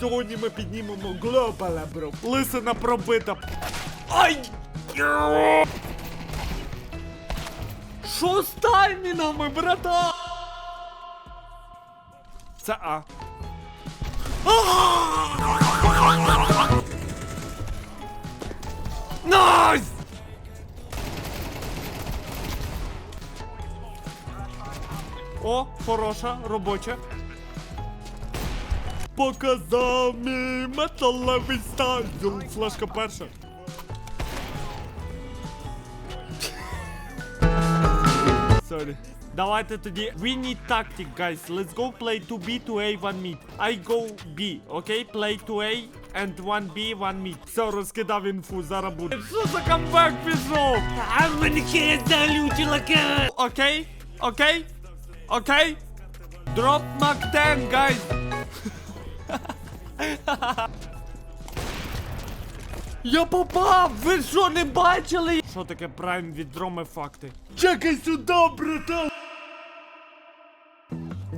Сьогодні ми піднімемо глобала, бро. Лисина пробита. Ай! Що з таймінгами, брата? Це А. Найс! О, хороша, робоча. Показав мій металевий сталь. Флешка перша. Sorry. Давайте тоді. We need tactic, guys. Let's go play 2B, 2A, 1 mid. I go B, окей? Play 2A and 1B, 1 mid. Все, розкидав інфу, зараз буде. Що за камбек пішов? А мене далі чувака! Окей? Окей? Окей? Drop Mac 10, guys. Я попав! Ви що не бачили? Що таке прайм від дроми факти? Чекай сюди, братан!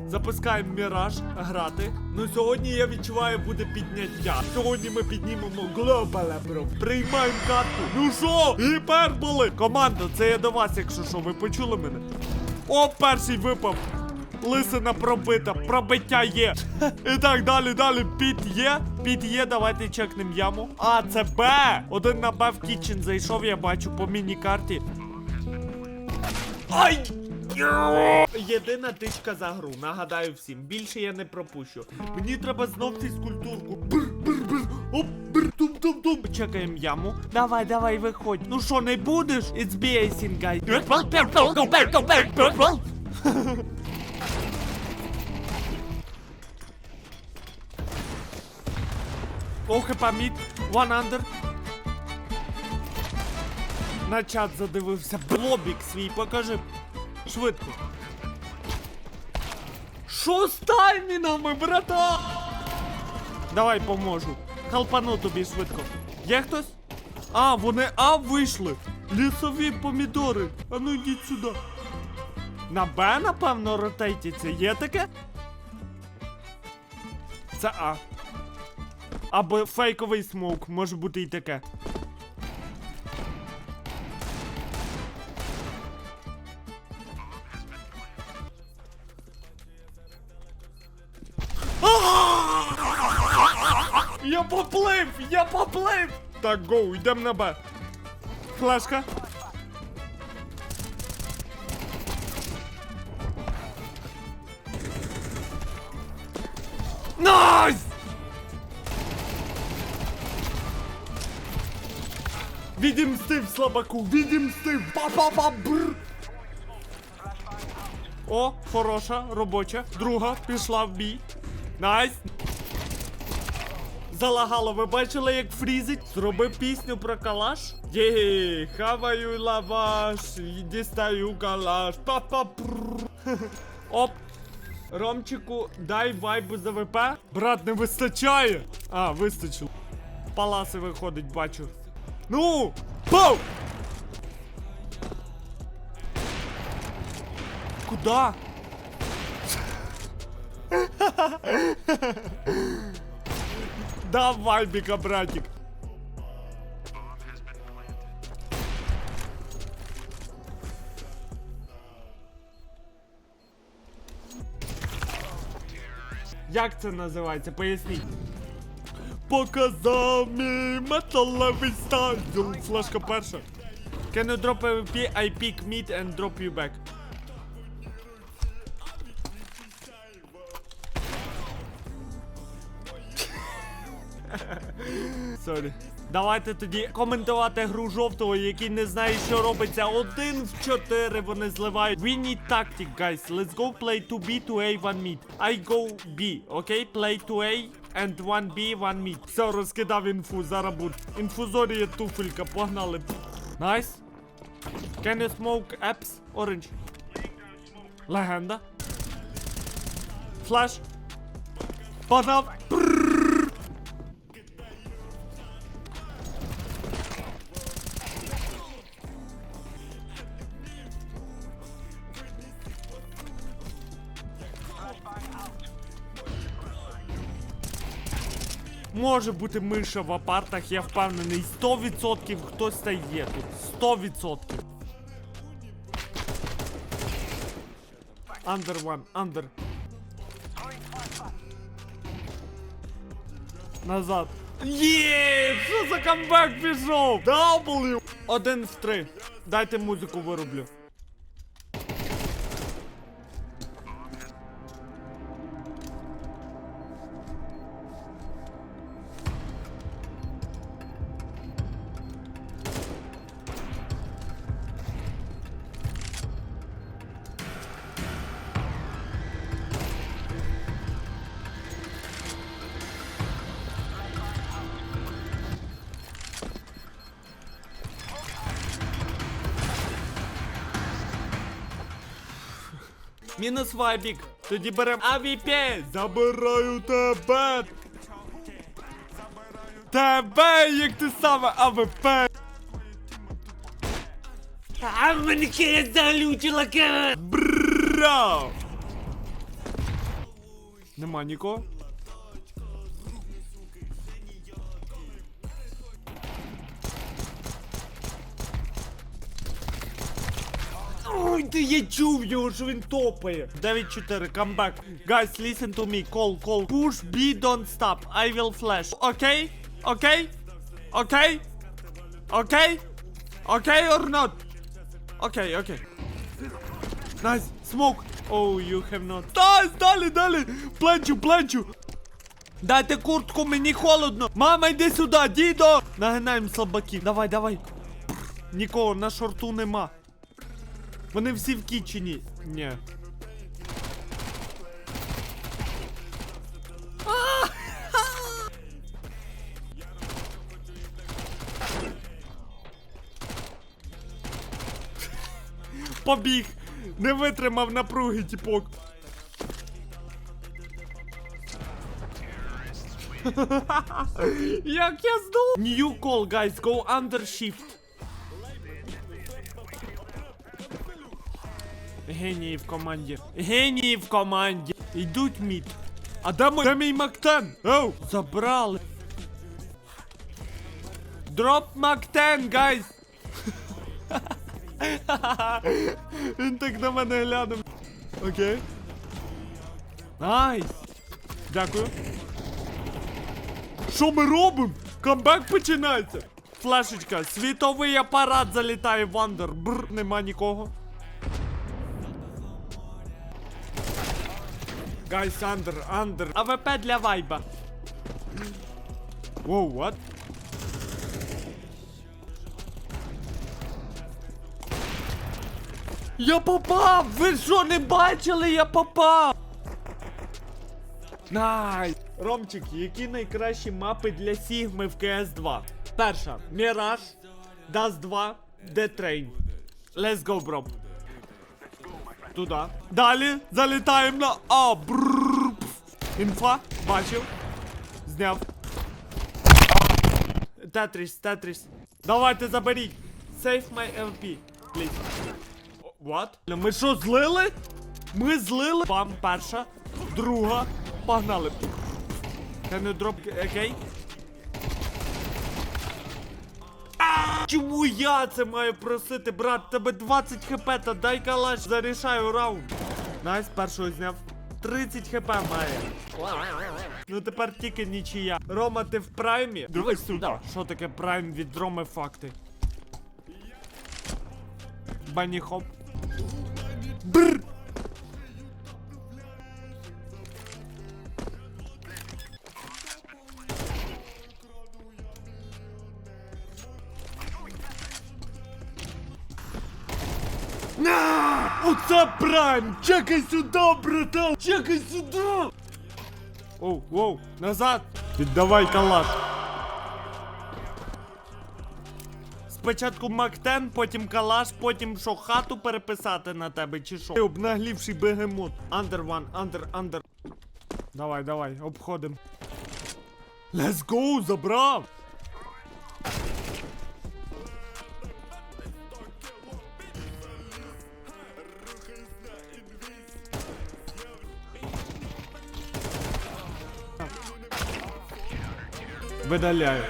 Запускаємо міраж грати. Ну сьогодні я відчуваю буде підняття. Сьогодні ми піднімемо глобала, бро. Приймаємо карту. Ну що? Гіперболи! Команда, це я до вас, якщо що, ви почули мене? О, перший випав. Лисина пробита, пробиття є. І так, далі, далі. Піт є. Піт є, давайте чекнемо яму. А, це Б. Один на Б в кітчен зайшов, я бачу по міні-карті. Ай! Єдина тичка за гру, нагадаю всім. Більше я не пропущу. Мені треба знов фізкультурку. Бр, бр, бр, оп, бр, тум, тум, тум. Чекаємо яму. Давай, давай, виходь. Ну що, не будеш? It's BASing, guy. О, хп мід, one under. На чат задивився. Блобік свій, покажи. Швидко. Що з таймінгами, брата? Давай поможу. Халпану тобі швидко. Є хтось? А, вони А вийшли. Лісові помідори. А ну йдіть сюди. На Б, напевно, ротейтіться. Є таке? Це А. Або фейковий смоук, може бути і таке. Я поплив! Я поплив! Так, гоу, йдемо на Б. Флешка. Найс! Відімстив слабаку, відімстив! Па-па-па! Бр! О, хороша, робоча. Друга пішла в бій. Найс! Залагало, ви бачили, як фрізить? Зроби пісню про калаш. Є, хаваю лаваш, дістаю калаш. Па-па. Оп. Ромчику, дай вайбу за ВП. Брат, не вистачає. А, вистачило. Паласи виходить, бачу. Ну! Пау! Куда? Давай, бика, братик. Як це називається? Поясніть. Показав мій металевий сталь. Флешка перша. Can you drop AWP? I pick mid and drop you back. Сорі. Давайте тоді коментувати гру жовтого, який не знає, що робиться. Один в чотири вони зливають. We need tactic, guys. Let's go play 2B, 2A, 1 mid. I go B, окей? Play 2A and 1B, 1 mid. Все, розкидав інфу, зараз буде. Інфузорія туфелька, погнали. Найс. Can you smoke apps? Orange. Легенда. Флеш. Подав. Може бути миша в апартах, я впевнений. 100% хтось та є тут. 100%. Under one, under. Назад. Є! Що за камбек пішов? W! Один в три. Дайте музику вироблю. Мінус вайбік. Тоді беремо АВП. Забираю тебе. Тебе, як ти саме АВП. А в мене залючила. Бра! Нема нікого. Ти я чув його, що він топає. 9-4, камбек. Guys, listen to me. Call, call. Push B, don't stop. I will flash. Окей? Окей? Окей? Окей? Окей or not? Окей, окей. Найс, смок. Оу, you have not. Найс, далі, далі. Пленчу, пленчу. Дайте куртку, мені холодно. Мама, йди сюди, дідо. Нагинаємо слабаків. Давай, давай. Нікого на шорту нема. Вони всі в кічені. Ні. Побіг. Не витримав напруги, тіпок. Як я здох? New call, guys, go under shift. Генії в команді. Генії в команді. Йдуть мід. А де мій, де мій Мактен? Оу, забрали. Дроп Мактен, гайз. Він так на мене глянув. Окей. Найс. Дякую. Що ми робимо? Камбек починається. Флешечка, світовий апарат залітає в андер. Бр, нема нікого. Гайс, андер, андер. АВП для вайба. Воу, what? Я попав! Ви що не бачили? Я попав! Найс! Ромчик, які найкращі мапи для Сігми в cs 2 Перша Міраж, Dust 2, Dead Train. Let's go, бро. Туда. Далі залітаємо на А. Інфа, бачив. Зняв. Тетріс, Тетріс. Давайте заберіть. Save my LP, please. What? Ми що, злили? Ми злили? Вам перша, друга. Погнали. Can you drop, окей? А, Чому я це маю просити, брат? Тебе 20 хп, та дай калаш, зарішаю раунд. Найс, першого зняв. 30 хп має. Ну тепер тільки нічия. Рома, ти в праймі? Дивись сюди. Що таке прайм від Роми факти? Бані хоп. Бррр! Прайм! Чекай сюди, братан! Чекай сюди! Оу, воу, назад! Віддавай калаш! Спочатку Мактен, потім калаш, потім що хату переписати на тебе, чи що? Ти обнаглівший бегемот. Андер ван, андер, андер. Давай, давай, обходим. Let's go, забрав! Видаляю.